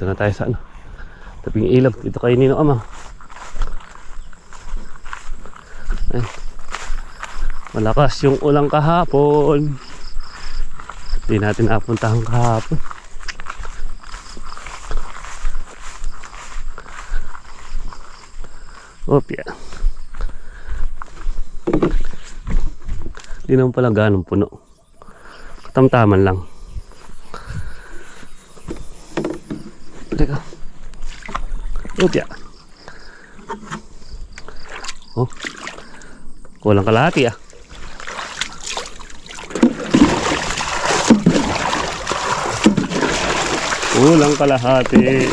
Dito na tayo sa ano. Taping ilog. Dito kay Nino Ama. Ayan. Malakas yung ulang kahapon. Hindi natin napuntahan kahapon. Opya. Hindi naman pala ganong puno. Katamtaman lang. Teka. Opya. Oh. Kulang kalahati ah. Kulang kalahati.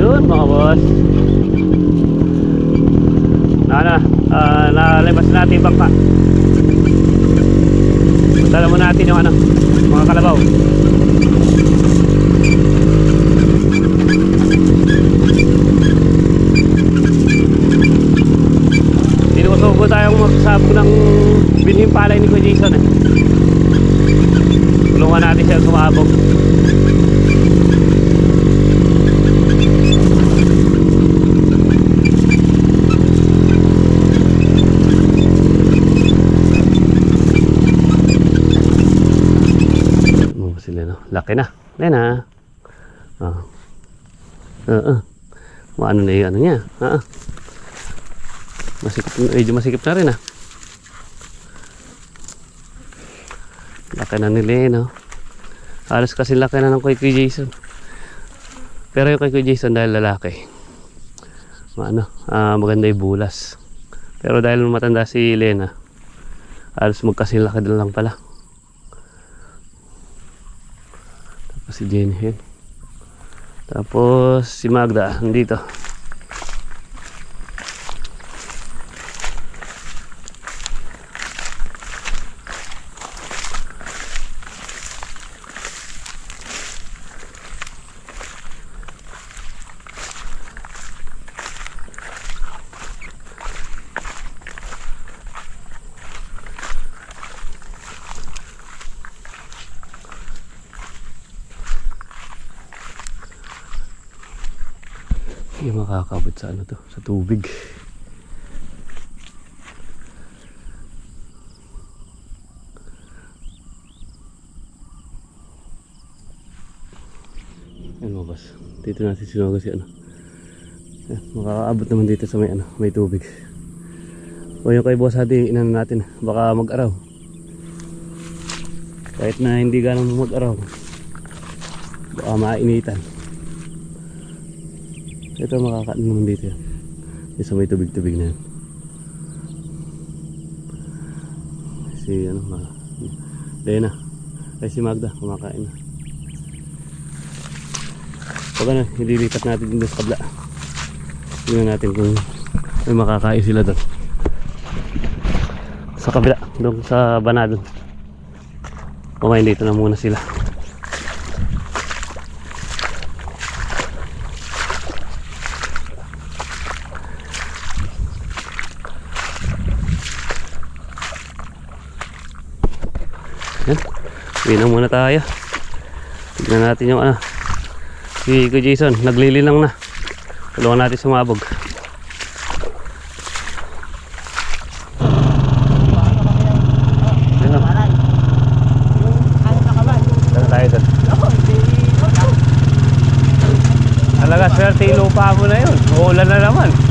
Yun mga boss. Na na, ah, nalabas natin yung bangka. Dala mo natin yung ano, mga kalabaw. Sinusubo tayong magsabog ng binhing palay ni Kuya Jason eh. Tulungan natin siya sumabog. Ano ba sila no? Laki na. Yan na. Ah. Oo. Maano na yung ano niya. Ah. Masikip, medyo masikip na rin ah. Laki na nila eh, no? Halos kasi laki na ng kay Kuya Jason. Pero yung kay Kuya Jason dahil lalaki. Ano, ah, maganda yung bulas. Pero dahil matanda si Lena, halos magkasilaki din lang pala. Tapos si Jenny. Tapos si Magda, nandito. Hindi makakabot sa ano to, sa tubig. Ano boss? Dito natin sinuga si ano. Yan, makakaabot naman dito sa may ano, may tubig. O yung kay boss hati, inano natin, baka mag-araw. Kahit na hindi ganun mag-araw. Baka mainitan. Ito makakain naman dito yan. Yung sa may tubig-tubig na yan. Si ano ma... Lena. Ay si Magda kumakain na. Pag ano, ililipat natin dito sa kabla. Tingnan natin kung may makakain sila doon. Sa kabila, doon sa banado. Kumain dito na muna sila. Uwi na muna tayo. Tignan natin yung ano. Si Kuya Jason, naglilinang na. Tulungan natin sumabog. Yan o. Saan tayo doon? Talaga, swerte yung lupa mo na yun. Uulan na naman.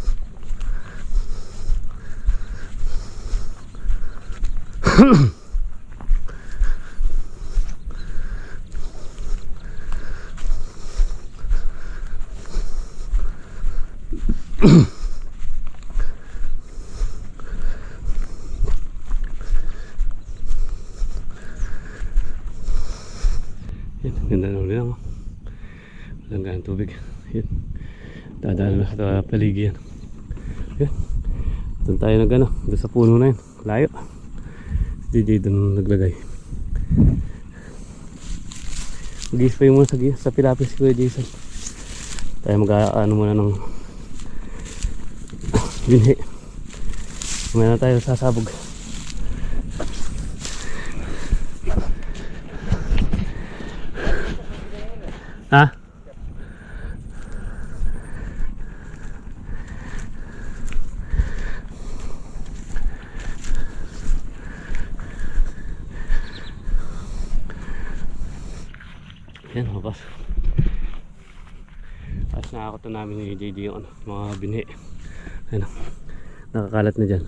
Yan, ganda na ulit lang. Walang ganang tubig. Yan. Dadalo na sa paligid yan. Yan. Doon tayo nag ano, doon sa puno na yun. Layo. DJ doon naglagay. Mag-spray muna sa, sa pilapis ko Jason. Tayo mag-ano muna ng binhi. Mamaya na tayo sasabog. Ha? Yan, mapas. Tapos nakakot na namin ni JJ yung ano, mga binhi. Ano, nakakalat na dyan.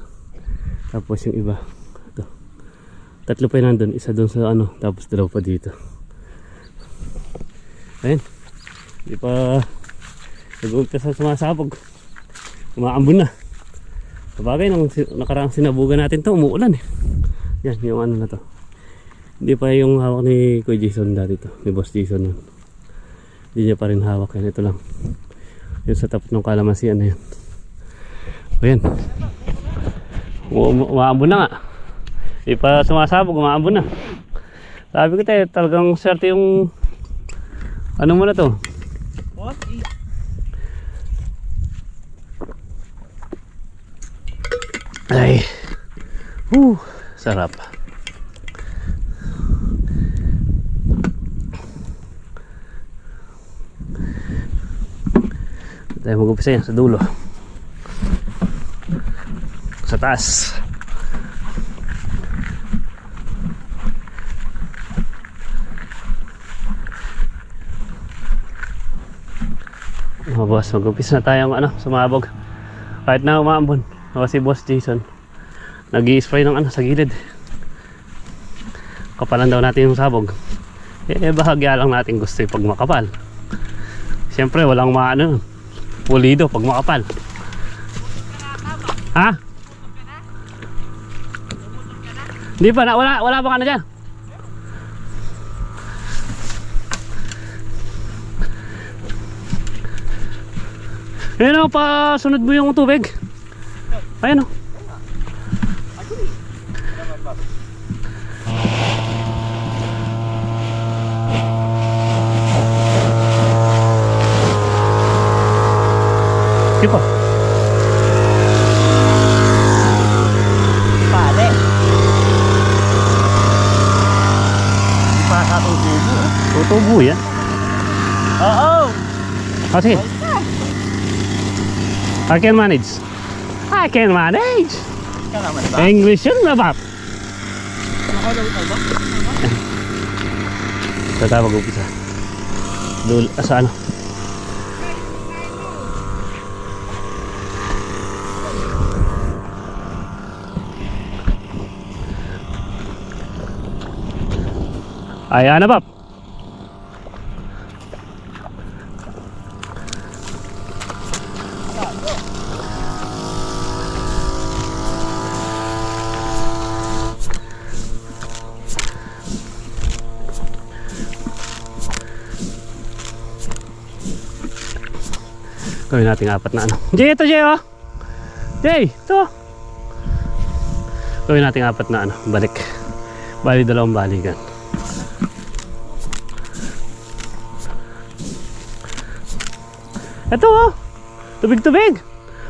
Tapos yung iba, ito. Tatlo pa yun nandun, isa doon sa ano, tapos dalawa pa dito. Ayun. Hindi pa nag-uumpisa sumasabog. Umaambon na. Sabagay, nung nakaraang sinabugan natin to, umuulan eh. Yan, yung ano na to. Hindi pa yung hawak ni Kuya Jason dati to, ni Boss Jason yun. Hindi niya pa rin hawak yan, ito lang. Yung sa top ng kalamansian na yan. Ayan. Um- umaambon na nga. Hindi pa sumasabog, umaambon na. Sabi ko tayo, talagang swerte yung ano mo na to? What? Ay. Whew, sarap. Tayo mag-upisa sa dulo. Sa taas. Mga boss, mag-upisa na tayong ano, sumabog. Kahit na umaambon. Ako si Boss Jason. nag spray ng ano sa gilid. Kapalan daw natin yung sabog. Eh, bahagya lang natin gusto yung pag makapal. Siyempre, walang maano. Pulido pag makapal. Ha? Hindi pa na, wala, wala pa ka na dyan. Ayun o, pa sunod mo yung tubig. Ayun o. Sige pa. Pare. Di pa sa tubo. Tutubo yan. Oo. O sige. I can manage. I can manage. English yun na ba? Sa tayo mag-upisa. Dul, ah, sa ano? Ayan na, Pap. Gawin natin apat na ano. Jay, ito Jay oh. Jay, ito. Gawin natin apat na ano. Balik. Bali dalawang balikan. Ito oh. Tubig-tubig.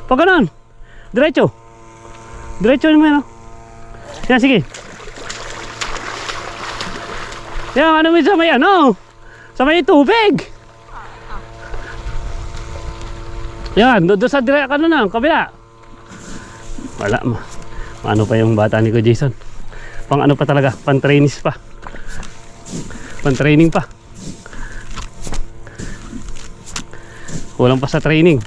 Pag ganun. Diretso. Diretso naman oh. Yan, sige. Yan, ano mo sa may ano? Sa may tubig. Yan, doon sa dire ano na, kabila. Wala ma. Ano pa yung bata ni ko Jason? Pang ano pa talaga, pang trainees pa. Pang training pa. Kulang pa sa training.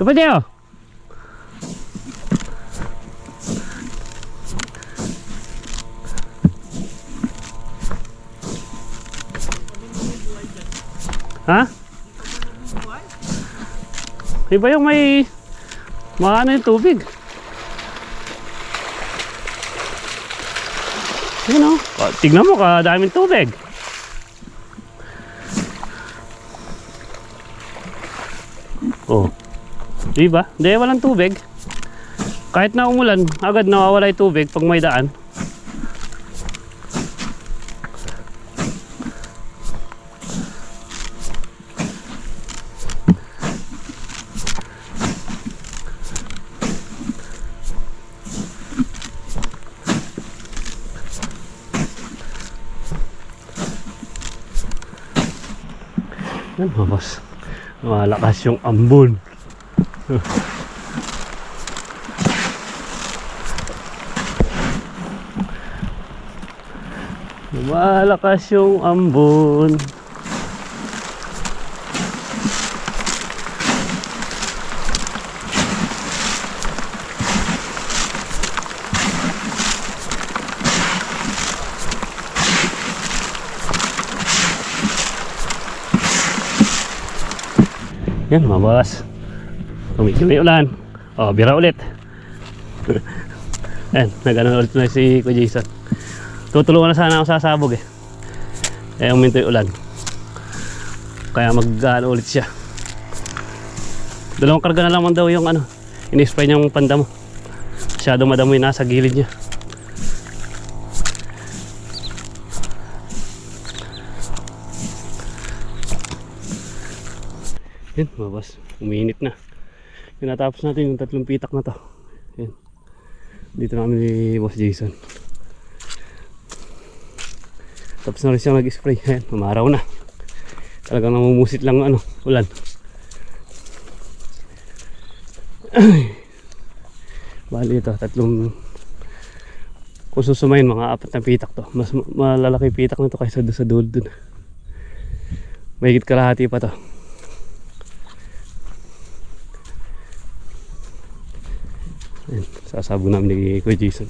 Tupad niyo! Ha? Iba yung may maano yung tubig. Yun o. Oh. Tignan mo ka, daming tubig. Oh. Di ba? Di, walang tubig. Kahit na umulan, agad nawawala yung tubig pag may daan. Yan mga. Malakas yung ambon. Malakas yung ambon. Yan mga boss. Tumigil na yung ulan. O, bira ulit. Yan, nagano ulit na si Kuya Jason. Tutulungan na sana ako sasabog eh. Eh, uminto yung ulan. Kaya mag ano, ulit siya. Dalawang karga na lamang daw yung ano, in-spray niyang panda mo. Masyado madamoy nasa gilid niya. Yan, mga boss. Uminit na. Yung natapos natin yung tatlong pitak na to. Yan. Dito namin ni Boss Jason. Tapos na rin siya nag-spray. Ayan, umaraw na. Talagang namumusit lang ano, ulan. Bali ito, tatlong kung susumayin mga apat na pitak to. Mas ma- malalaki pitak na to kaysa doon sa dulo dun. Mahigit kalahati pa to. Ayan, sasabog namin ni Kuya Jason.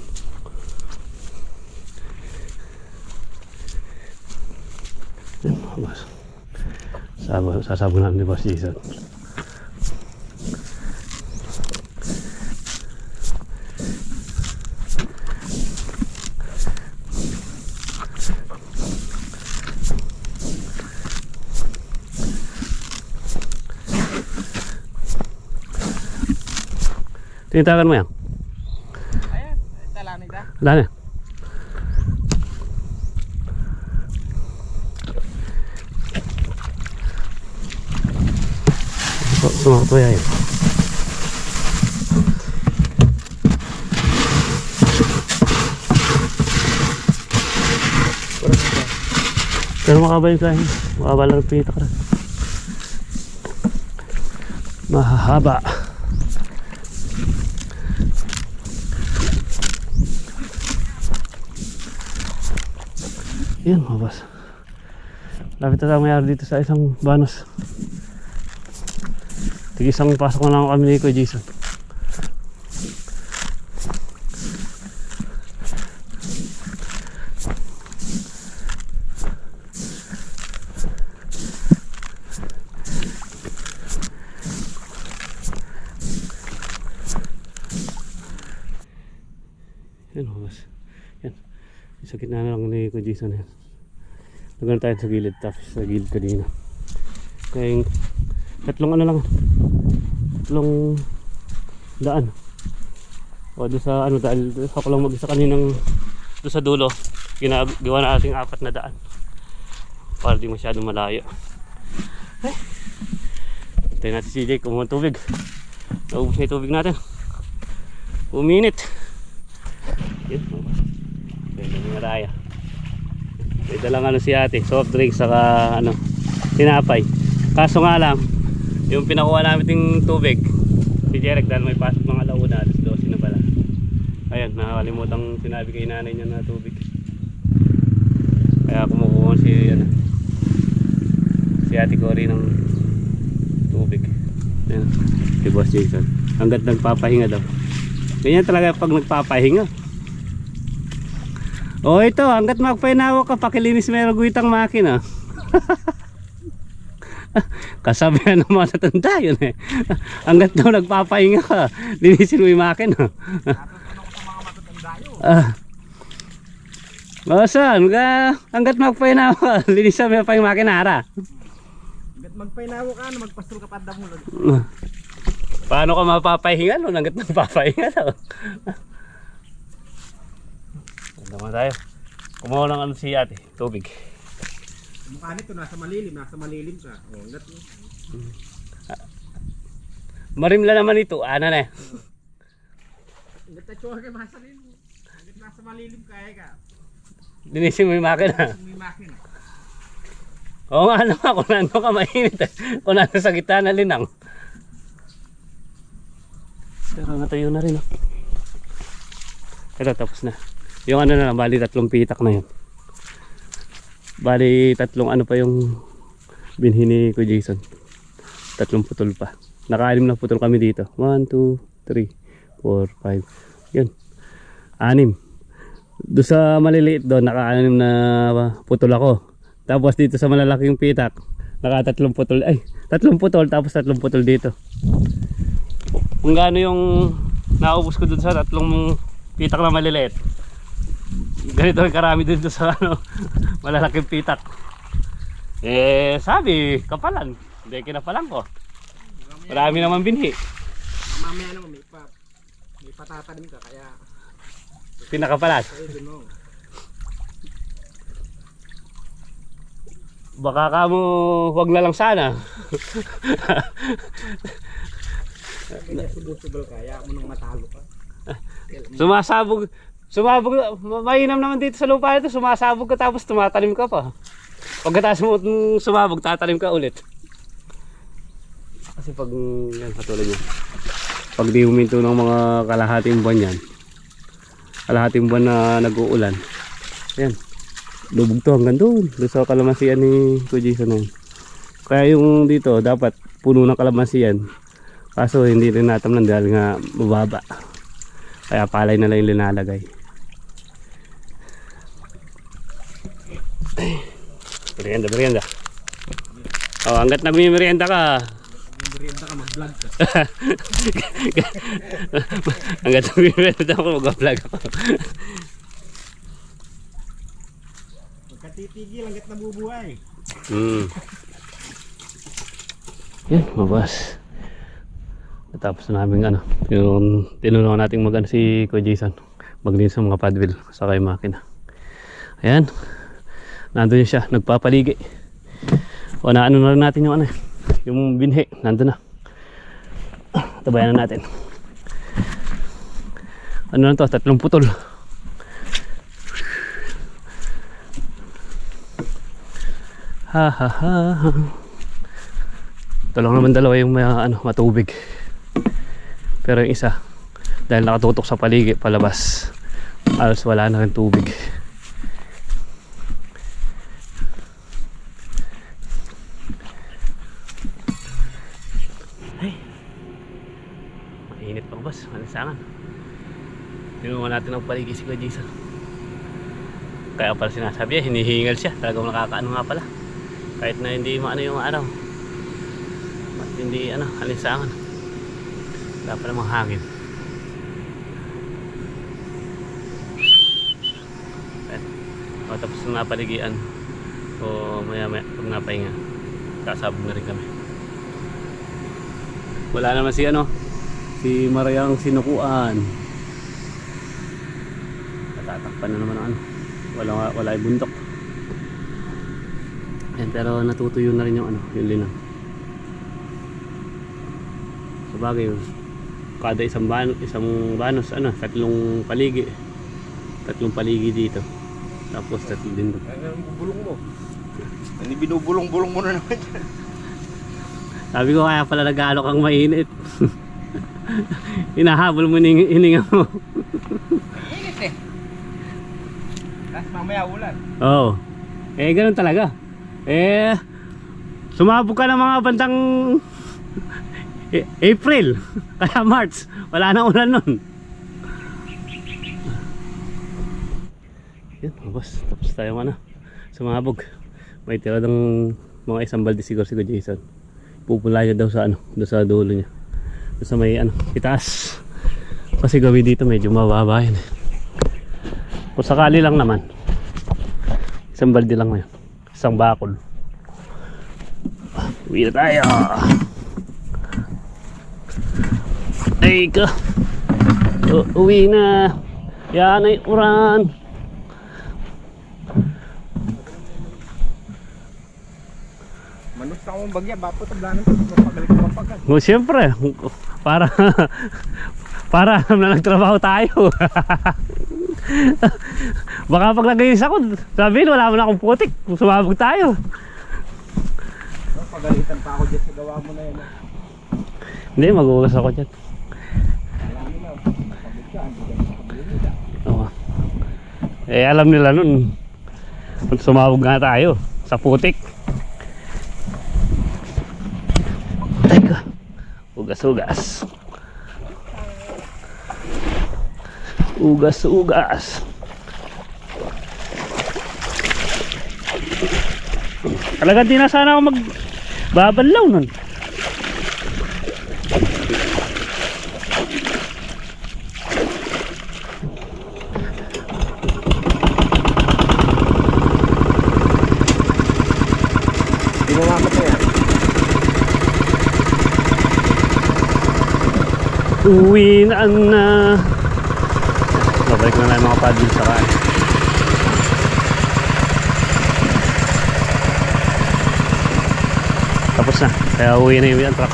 Ayan, mga boss. Sabo, sasabog namin ni Boss Jason. Tinitawagan mo yan? Na. Wala na. Sumakot kaya yun. Pero makaba yung kahin. Makaba lang ang pita ka rin. Mahahaba. Yan mga boss. Lapit na tayo mayari dito sa isang banos. Tig isang pasok na lang kami ni Kuya Jason. Yan mga boss. Yan. Sa gitna na lang ni Kuya Jason yan. Nagano tayo sa gilid tapos sa gilid kanina. Kaya yung tatlong ano lang. Tatlong daan. O doon sa ano dahil ako lang mag-isa kaninang doon sa dulo. Ginagawa na ating apat na daan. Para di masyadong malayo. Ay. Tayo natin si Jake kumuha tubig. Naubos na yung tubig natin. Uminit. Yun. Pwede na maraya. May dalang ano si ate, soft drink saka ano, tinapay. Kaso nga lang, yung pinakuha namin yung tubig, si Jerek dahil may pasok mga alauna, alas 12 na pala. Ayun, nakakalimutan sinabi kay nanay niya na tubig. Kaya kumukuha si ano, si ate Cory ng tubig. Yan, si Boss Jason. Hanggat nagpapahinga daw. Ganyan talaga pag nagpapahinga. O ito, hanggat magpainawa ka, pakilinis yung guitang makina. Kasabihan ng mga tatanda yun eh. hanggat daw nagpapahinga ka, linisin mo yung makina. Ah. O saan? Hanggat magpainawa ka, linisin mo pa yung makina, hara. Hanggat magpainawo ka, ano, magpastol ka pa mo. Paano ka mapapahinga no? Hanggat nagpapahinga daw. Naman tayo. Kumuha ng ano si ate, tubig. Mukha nito, nasa malilim, nasa malilim ka. Oh, hanggat Marimla naman ito, ano na eh. hanggat na tsuha ka, nasa malilim. Hanggat nasa malilim ka, eh ka. Linisin mo yung makina. May makina. Oo nga naman, kung nando ka mainit eh. Kung nando sa gitna na linang. Pero natuyo na rin oh. Ito tapos na. Yung ano na lang, bali tatlong pitak na yun. Bali tatlong ano pa yung binhi ni ko Jason. Tatlong putol pa. Nakaalim na putol kami dito. 1, 2, 3, 4, 5. Yun. Anim. Doon sa maliliit doon, nakaanim na putol ako. Tapos dito sa malalaking pitak, nakatatlong putol. Ay, tatlong putol tapos tatlong putol dito. Kung gaano yung naubos ko dun sa tatlong pitak na maliliit. Ganito rin karami doon sa ano, malalaking pitak. Eh, sabi, kapalan. Hindi kinapalan ko. Marami naman binhi. Mamaya naman, may, pa, may patatanim ka, kaya oh. Baka ka mo, wag na lang sana. Kaya subusubal ka, kaya mo nang matalo ka. Sumasabog, sumabog, ma- mainam naman dito sa lupa nito, sumasabog ka tapos tumatanim ka pa. Pagkatapos mo sumabog, tatanim ka ulit. Kasi pag, yan, katulad yan. Pag di huminto ng mga kalahating buwan yan, kalahating buwan na nag-uulan, yan, lubog to hanggang doon, doon sa kalamansian ni Jason na yun. Kaya yung dito, dapat puno ng kalamansian. Kaso hindi rin natamnan dahil nga mababa. Kaya palay na lang yung linalagay. Merienda, merienda. Oh, hanggat nagmi-merienda ka, merienda ka, mag-vlog ka. hanggat nagmi-merienda ako, mag-vlog ako. Magkatitigil, hanggat nabubuhay. Hmm. Yan, mabas. Natapos na namin ano, yung tinulungan nating mag si Kuya Jason. Maglinis ng mga padwheel sa kay makina. Ayan. Nandun siya, nagpapaligi. O na ano na rin natin yung ano, yung binhi, nandun na. Tabayan na natin. Ano na to, tatlong putol. Ha ha ha. Ito lang naman dalawa yung may, ano, matubig. Pero yung isa, dahil nakatutok sa paligi, palabas, alos wala na rin tubig. Ay, mainit pa boss, malisangan. Tinungan natin ang paligi si Kuya Jason. Kaya pala sinasabi, hinihingal siya. Talagang nakakaano nga pala. Kahit na hindi maano yung araw. At hindi ano, halisangan. Wala pa namang hangin. O, tapos na napaligian. O maya maya pag napahinga. Kasabog na rin kami. Wala naman si ano. Si Mariang Sinukuan. Natatakpan na naman ang ano. Wala, wala yung bundok. Ayan, pero natutuyo na rin yung ano, yung linang. Sa bagay, kada isang ban isang banos ano, tatlong paligi. Tatlong paligi dito. Tapos tatlo din doon. Ang bubulong mo? Ano binubulong-bulong mo na naman? Sabi ko kaya pala nag-aalok kang mainit. Hinahabol mo ning hininga mo. Init eh. Tapos mamaya ulan. Oo. Eh, ganun talaga. Eh, sumabog ka ng mga bandang April. Kaya March. Wala nang ulan nun. Yan, boss. Tapos tayo ano. Sumabog. May tira ng mga isang balde siguro si Jason. Pupula niya daw sa ano. Doon sa dulo niya. Sa may ano. Itaas. Kasi gawi dito medyo mababa yun. eh. Kung sakali lang naman. Isang balde lang ngayon. Isang bakol. Uwi na tayo. Ay ka. Uwi na. Yan ay uran. Manus na akong bagya, bapo tablanan ko. Mapagalit ko mapagal. O siyempre. Para para na nagtrabaho tayo. Baka pag nagayos ako, sabihin wala mo na akong putik. Sumabog tayo. No, pagalitan pa ako dyan sa gawa mo na yan. ah. Hindi, magugas ako dyan. Oo. Eh alam nila nun. Sumabog nga tayo sa putik. Ugas-ugas. Ugas-ugas. Talagang di na sana ako mag babanlaw nun. Ginawa ko Uwi na na. Babalik na lang mga paddle sa kan. Tapos na. Kaya uwi na yung truck.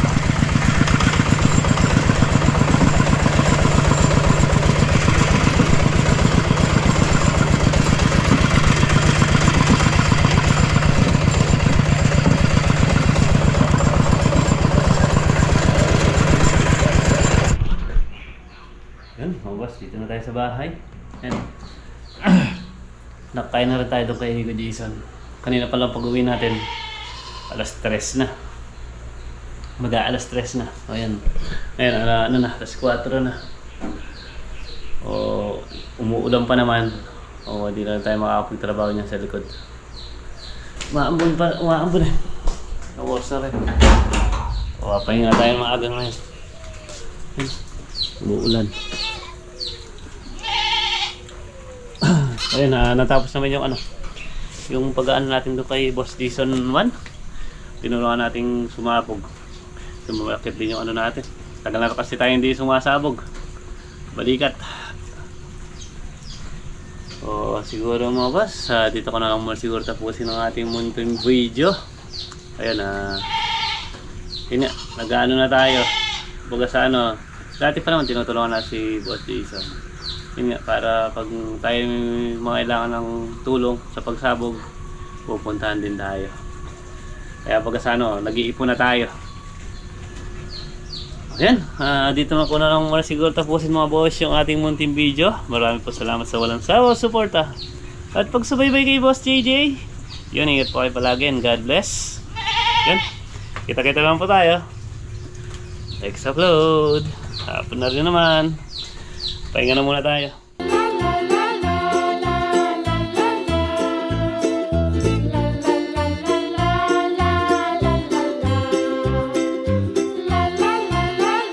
Yan, mga boss, dito na tayo sa bahay. Yan. Nakain na rin tayo doon kay Higo Jason. Kanina pa lang pag-uwi natin, alas 3 na. Maga alas 3 na. O yan. Ayan, ala, ano na, alas 4 na. O, umuulan pa naman. O, hindi na tayo makakapagtrabaho niya sa likod. Maambon pa, maambon eh. Nawas na rin. O, pahinga tayo maaga ngayon. Yan. Umuulan. Ayun, na natapos naman yung ano, yung pag-ano natin doon kay Boss Jason 1. Tinulungan nating sumabog. Sumakit din yung ano natin. Tagal na kasi tayo hindi sumasabog. Balikat. O siguro mga boss, ah, dito ko na lang muna siguro tapusin ang ating munting video. Ayun ah. yun nga, nag-ano na tayo. Baga sa ano, dati pa naman tinutulungan na si Boss Jason. Yun nga, para pag tayo may mga kailangan ng tulong sa pagsabog, pupuntahan din tayo. Kaya pag ano, nag-iipon na tayo. Ayan, ah, dito na ko na lang muna siguro tapusin mga boss yung ating munting video. Maraming po salamat sa walang sawa suporta. At pagsubaybay kay Boss JJ, yun, ingat po kayo palagi and God bless. Yun, kita-kita lang po tayo. Next upload. Hapon na rin naman. Pahinga na muna tayo.